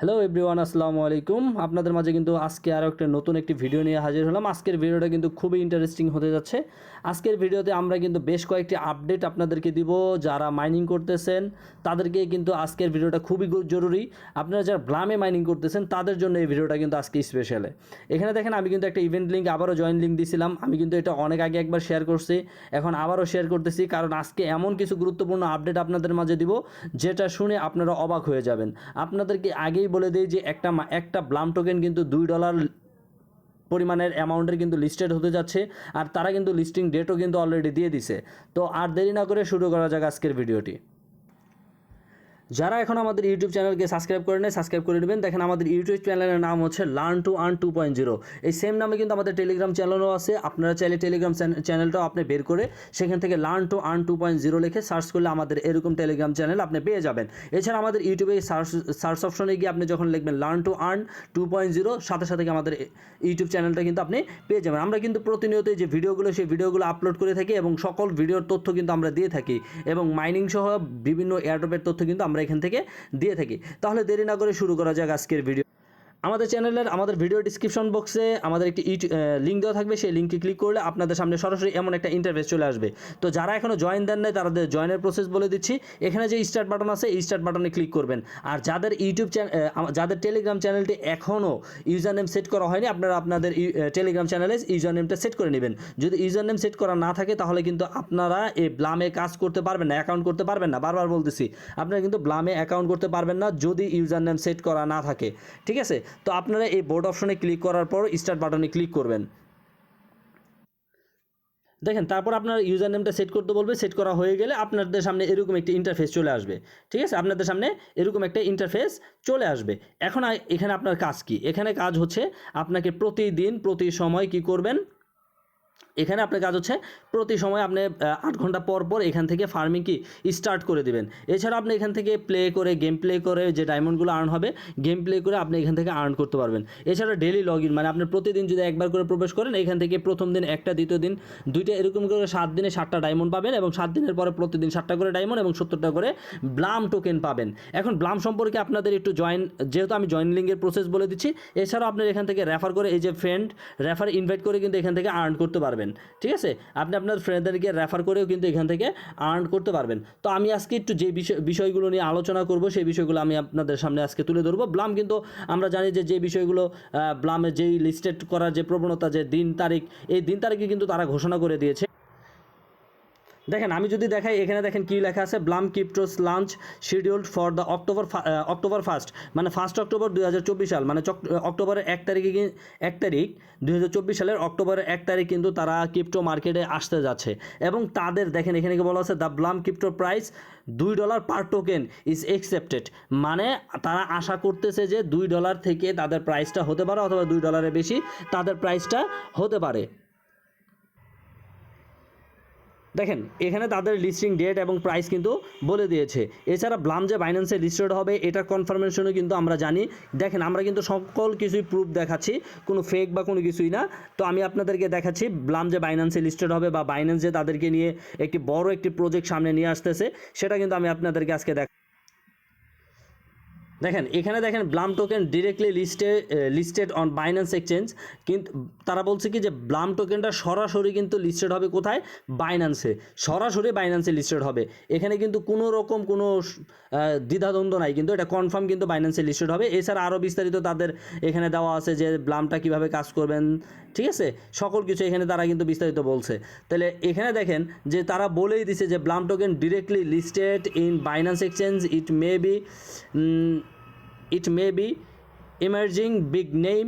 Hello everyone আসসালামু আলাইকুম। আপনাদের মাঝে কিন্তু আজকে আরও একটা নতুন একটি ভিডিও নিয়ে হাজির হলাম। আজকের ভিডিওটা কিন্তু খুবই ইন্টারেস্টিং হতে যাচ্ছে। আজকের ভিডিওতে আমরা কিন্তু বেশ কয়েকটি আপডেট আপনাদেরকে দিব যারা মাইনিং করতেছেন। তাদেরকে কিন্তু আজকের ভিডিওটা খুবই জরুরি। আপনারা যারা ব্লামে মাইনিং করতেছেন, তাদের জন্য এই ভিডিওটা কিন্তু আজকে স্পেশালে এখানে দেখেন, আমি কিন্তু একটা ইভেন্ট লিঙ্ক আবারও জয়েন লিঙ্ক দিয়েছিলাম আমি কিন্তু এটা অনেক আগে একবার শেয়ার করছি। এখন আবারও শেয়ার করতেছি, কারণ আজকে এমন কিছু গুরুত্বপূর্ণ আপডেট আপনাদের মাঝে দিব, যেটা শুনে আপনারা অবাক হয়ে যাবেন। আপনাদেরকে আগেই বলে দিই যে একটা একটা ব্লাম টোকেন কিন্তু দুই ডলার পরিমাণের অ্যামাউন্টের কিন্তু লিস্টেড হতে যাচ্ছে আর তারা কিন্তু লিস্টিং ডেটও কিন্তু অলরেডি দিয়ে দিছে। তো আর দেরি না করে শুরু করা যাক আজকের ভিডিওটি যারা এখন আমাদের ইউটিউব চ্যানেলকে সাবস্ক্রাইব করে নেয়, সাবস্ক্রাইব করে নেবেন। দেখেন আমাদের ইউটিউব চ্যানেলের নাম হচ্ছে learn to earn two point zero. এই সেম নামে কিন্তু আমাদের টেলিগ্রাম চ্যানেলও আছে। আপনারা চাইলে টেলিগ্রাম চ্যানেলটাও আপনি বের করে সেখান থেকে learn to earn two point zero লিখে সার্চ করলে আমাদের এরকম টেলিগ্রাম চ্যানেল আপনি পেয়ে যাবেন। এছাড়া আমাদের ইউটিউবে সার্চ সার্চ অপশনে গিয়ে আপনি যখন লিখবেন learn to earn two point zero, সাথে সাথে আমাদের ইউটিউব চ্যানেলটা কিন্তু আপনি পেয়ে যাবেন। আমরা কিন্তু প্রতিনিয়ত যে ভিডিওগুলো, সেই ভিডিওগুলো আপলোড করে থাকি এবং সকল ভিডিওর তথ্য কিন্তু আমরা দিয়ে থাকি এবং মাইনিং সহ বিভিন্ন এয়ারড্রপের তথ্য কিন্তু আমরা এখান থেকে দিয়ে থাকি। তাহলে দেরি না করে শুরু করা যাক আজকের ভিডিও আমাদের চ্যানেলের, আমাদের ভিডিও ডিসক্রিপশন বক্সে আমাদের একটি লিঙ্ক দেওয়া থাকবে। সেই লিঙ্কে ক্লিক করলে আপনাদের সামনে সরাসরি এমন একটা ইন্টারফেস চলে আসবে। তো যারা এখনও জয়েন দেন নাই তাদের জয়েনের প্রসেস বলে দিচ্ছি। এখানে যে স্টার্ট বাটন আছে, এই স্টার্ট বাটনে ক্লিক করবেন। আর যাদের ইউটিউব চ্যানেল যাদের টেলিগ্রাম চ্যানেলটি এখনও ইউজার নেম সেট করা হয়নি, আপনারা আপনাদের টেলিগ্রাম চ্যানেলে ইউজার নেমটা সেট করে নেবেন। যদি ইউজার নেম সেট করা না থাকে, তাহলে কিন্তু আপনারা এই ব্লামে কাজ করতে পারবেন না অ্যাকাউন্ট করতে পারবেন না। বারবার বলতেছি, আপনারা কিন্তু ব্লামে অ্যাকাউন্ট করতে পারবেন না যদি ইউজার নেম সেট করা না থাকে। ঠিক আছে? তো আপনারা এই বোর্ড অপশনে ক্লিক করার পর স্টার্ট বাটনে ক্লিক করবেন। দেখেন, তারপর আপনার ইউজার নেমটা সেট করতে বলবে সেট করা হয়ে গেলে আপনাদের সামনে এরকম একটি ইন্টারফেস চলে আসবে। ঠিক আছে? আপনাদের সামনে এরকম একটা ইন্টারফেস চলে আসবে। এখন এখানে আপনার কাজ কি? এখানে কাজ হচ্ছে আপনাকে প্রতিদিন, প্রতি সময় কি করবেন? এখানে আপনার কাজ হচ্ছে প্রতি সময় আপনি আট ঘণ্টা পর পর এখান থেকে ফার্মিং কি স্টার্ট করে দিবেন। এছাড়া আপনি এখান থেকে প্লে করে গেম প্লে করে যে ডায়মন্ডগুলো আর্ন হবে গেম প্লে করে আপনি এখান থেকে আর্ন করতে পারবেন। এছাড়া ডেলি লগ ইন মানে আপনি প্রতিদিন যদি একবার করে প্রবেশ করেন, এখান থেকে প্রথম দিন একটা, দ্বিতীয় দিন দুইটা, এরকম করে সাত দিনে সাতটা ডায়মন্ড পাবেন এবং সাত দিনের পরে প্রতিদিন সাতটা করে ডায়মন্ড এবং সত্তরটা করে ব্লাম টোকেন পাবেন। এখন ব্লাম সম্পর্কে আপনাদের একটু জয়েন যেহেতু আমি জয়েন লিঙ্কের প্রসেস বলে দিচ্ছি, এছাড়াও আপনার এখান থেকে রেফার করে, এই যে ফ্রেন্ড রেফার ইনভাইট করে কিন্তু এখান থেকে আর্ন করতে পারবেন। ঠিক আছে? আপনি আপনার ফ্রেন্ডদেরকে রেফার করেও কিন্তু এখান থেকে আর্ন করতে পারবেন। তো আমি আজকে একটু যে বিষয়, বিষয়গুলো নিয়ে আলোচনা করব, সেই বিষয়গুলো আমি আপনাদের সামনে আজকে তুলে ধরবো। ব্লাম কিন্তু আমরা জানি যে যে বিষয়গুলো ব্লামে যেই লিস্টেড করার যে প্রবণতা, যে দিন তারিখ, এই দিন তারিখে কিন্তু তারা ঘোষণা করে দিয়েছে। দেখেন, আমি যদি দেখাই, এখানে দেখেন কি লেখা আছে? Blum cryptos launch scheduled for the October October first মানে ফার্স্ট অক্টোবর দুই হাজার চব্বিশ সাল মানে অক্টোবরের এক তারিখে এক তারিখ, দুই হাজার চব্বিশ সালের অক্টোবরের এক তারিখ কিন্তু তারা ক্রিপ্টো মার্কেটে আসতে যাচ্ছে। এবং তাদের, দেখেন, এখানে কি বলা আছে? দ্য ব্লাম ক্রিপ্টো প্রাইস দুই dollar per token is expected. মানে তারা আশা করতেছে যে দুই ডলার থেকে তাদের প্রাইসটা হতে পারে, অথবা দুই ডলারের বেশি তাদের প্রাইসটা হতে পারে। দেখেন, এখানে তাদের লিস্টিং ডেট এবং প্রাইস কিন্তু বলে দিয়েছে। এছাড়া ব্লাম যে বাইন্যান্সে লিস্টেড হবে এটা কনফার্মেশনও কিন্তু আমরা জানি। দেখেন, আমরা কিন্তু সকল কিছুই প্রুফ দেখাচ্ছি, কোনো ফেক বা কোনো কিছুই না। তো আমি আপনাদেরকে দেখাচ্ছি ব্লাম যে বাইন্যান্সে লিস্টেড হবে বা বাইন্যান্স যে তাদেরকে নিয়ে একটি বড় একটি প্রজেক্ট সামনে নিয়ে আসতেছে, সেটা কিন্তু আমি আপনাদেরকে আজকে দেখ দেখেন, এখানে দেখেন, ব্লাম টোকেন ডিরেক্টলি লিস্টে লিস্টেড অন বাইন্যান্স এক্সচেঞ্জ কিন্তু তারা বলছে কি যে ব্লাম টোকেনটা সরাসরি কিন্তু লিস্টেড হবে কোথায়? বাইন্যান্সে সরাসরি বাইন্যান্সে লিস্টেড হবে। এখানে কিন্তু কোনো রকম কোনো দ্বিধাদ্বন্দ্ব নাই, কিন্তু এটা কনফার্ম কিন্তু বাইন্যান্সে লিস্টেড হবে। এছাড়া আরও বিস্তারিত তাদের এখানে দেওয়া আছে যে ব্লামটা কীভাবে কাজ করবেন ঠিক আছে? সকল কিছু এখানে তারা কিন্তু বিস্তারিত বলছে। তাহলে এখানে দেখেন যে তারা বলেই দিছে যে Blum token directly listed in Binance exchange it may be it may be emerging big name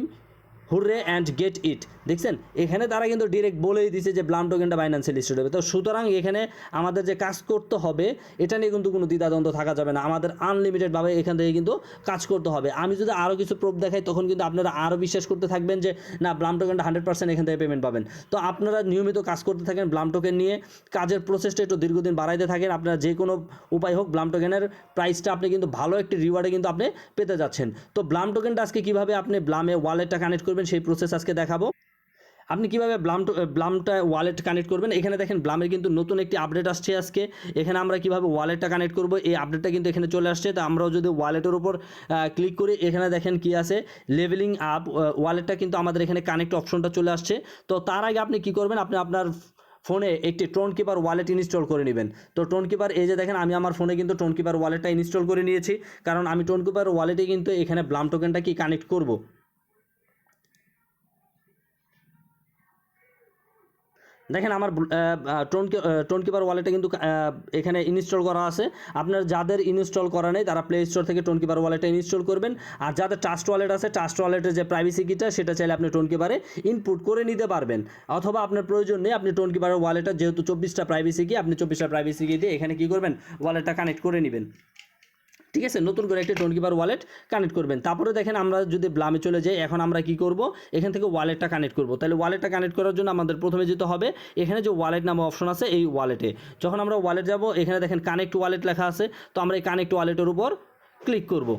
hurray and get it. দেখছেন? এখানে তারা কিন্তু ডিরেক্ট বলেই দিছে যে ব্লাম টোকেনটা বাইন্যান্সে লিস্টেড হবে। তো সুতরাং এখানে আমাদের যে কাজ করতে হবে, এটা নিয়ে কিন্তু কোনো দ্বিধাদ্বন্দ্ব থাকা যাবে না। আমাদের আনলিমিটেডভাবে এখান থেকে কিন্তু কাজ করতে হবে। আমি যদি আরও কিছু প্রুফ দেখাই, তখন কিন্তু আপনারা আরও বিশ্বাস করতে থাকবেন যে, না ব্লাম টোকেনটা হান্ড্রেড পার্সেন্ট এখান থেকে পেমেন্ট পাবেন। তো আপনারা নিয়মিত কাজ করতে থাকেন ব্লাম টোকেন নিয়ে। কাজের প্রসেসটা একটু দীর্ঘদিন বাড়াইতে থাকেন। আপনারা যে কোনো উপায় হোক ব্লাম টোকেনের প্রাইসটা আপনি কিন্তু ভালো একটি রিওয়ার্ডে কিন্তু আপনি পেতে যাচ্ছেন। তো ব্লাম টোকেনটা আজকে কীভাবে আপনি ব্লামে ওয়ালেটটা কানেক্ট করবেন সেই প্রসেস আজকে দেখাবো। আপনি কীভাবে ব্লাম ব্লামটা ওয়ালেট কানেক্ট করবেন, এখানে দেখেন ব্লামের কিন্তু নতুন একটি আপডেট আসছে আজকে। এখানে আমরা কীভাবে ওয়ালেটটা কানেক্ট করব, এই আপডেটটা কিন্তু এখানে চলে আসছে। তো আমরাও যদি ওয়ালেটের উপর ক্লিক করি, এখানে দেখেন কি আছে? লেভেলিং আপ ওয়ালেটটা কিন্তু আমাদের এখানে কানেক্ট অপশনটা চলে আসছে। তো তার আগে আপনি কি করবেন, আপনি আপনার ফোনে একটি টোন কিপার ওয়ালেট ইনস্টল করে নেবেন। তো টোন কিপার এই যে দেখেন, আমি আমার ফোনে কিন্তু টোন কিপার ওয়ালেটটা ইনস্টল করে নিয়েছি। কারণ আমি টোন কিপার ওয়ালেটে কিন্তু এখানে ব্লাম টোকেনটা কি কানেক্ট করব? দেখেন আমার টোন টোন কিপার ওয়ালেটে কিন্তু এখানে ইনস্টল করা আছে। আপনার যাদের ইনস্টল করা নেই, তারা প্লে স্টোর থেকে টোন কিপার ওয়ালেটটা ইনস্টল করবেন। আর যাদের ট্রাস্ট ওয়ালেট আছে ট্রাস্ট ওয়ালেটের যে প্রাইভেসি কিটা সেটা চাইলে আপনি টোন কিপারে ইনপুট করে নিতে পারবেন। অথবা আপনার প্রয়োজন নেই, আপনি টোন কিপারের ওয়ালেটটা যেহেতু চব্বিশটা প্রাইভেসি কি আপনি চব্বিশটা প্রাইভেসি কি দিয়ে এখানে কী করবেন? ওয়ালেটটা কানেক্ট করে নেবেন। ঠিক আছে? নতুন করে একটা টোয়েন্টি কিপার ওয়ালেট কানেক্ট করবেন। তারপরে দেখেন আমরা যদি ব্লামে চলে যাই, এখন আমরা কি করব? এখান থেকে ওয়ালেটটা কানেক্ট করব। তাহলে ওয়ালেটটা কানেক্ট করার জন্য আমাদের প্রথমে যেতে হবে, এখানে যে ওয়ালেট নামে অপশন আছে, এই ওয়ালেটে যখন আমরা ওয়ালেট যাব, এখানে দেখেন কানেক্ট ওয়ালেট লেখা আছে, তো আমরা এই কানেক্ট ওয়ালেটের উপর ক্লিক করব।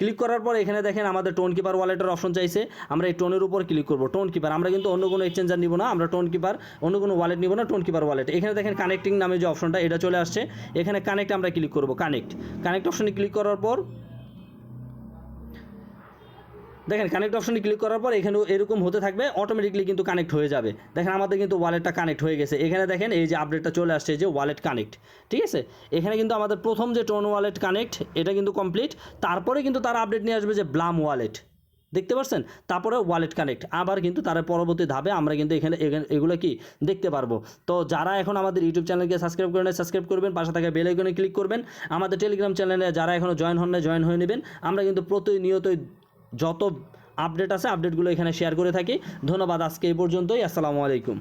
ক্লিক করার পর এখানে দেখেন আমাদের টোন কিপার ওয়ালেটের অপশন চাইছে। আমরা এই টোনের উপর ক্লিক করব। টোন কিপার আমরা কিন্তু অন্য কোনো এক্সচেঞ্জার নিব না। আমরা টোন কিপার অন্য কোনো ওয়ালেট নিব না টোন কিপার ওয়ালেট এখানে দেখেন কানেক্টিং নামে যে অপশনটা এটা চলে আসছে। এখানে কানেক্ট আমরা ক্লিক করব। কানেক্ট কানেক্ট অপশনে ক্লিক করার পর দেখেন কানেক্ট অপশনে ক্লিক করার পর এখানে এরকম হতে থাকবে অটোমেটিকলি কিন্তু কানেক্ট হয়ে যাবে। দেখেন আমাদের কিন্তু ওয়ালেটটা কানেক্ট হয়ে গেছে। এখানে দেখেন এই যে আপডেটটা চলে আসছে যে ওয়ালেট কানেক্ট ঠিক আছে? এখানে কিন্তু আমাদের প্রথম যে টোন ওয়ালেট কানেক্ট এটা কিন্তু কমপ্লিট তারপরে কিন্তু তারা আপডেট নিয়ে আসবে যে ব্লাম ওয়ালেট দেখতে পাচ্ছেন তারপরে ওয়ালেট কানেক্ট আবার কিন্তু তার পরবর্তী ধাপে আমরা কিন্তু এখানে এগুলো কি দেখতে পারব। তো যারা এখন আমাদের ইউটিউব চ্যানেলকে সাবস্ক্রাইব করেন সাবস্ক্রাইব করবেন, পাশে থাকা বেল আইকনে ক্লিক করবেন। আমাদের টেলিগ্রাম চ্যানেলে যারা এখনও জয়েন হন না জয়েন হয়ে নেবেন। আমরা কিন্তু প্রতিনিয়তই যত আপডেট আছে আপডেটগুলো এখানে শেয়ার করে থাকি। ধন্যবাদ আজকে এই পর্যন্তই। আসসালামু আলাইকুম।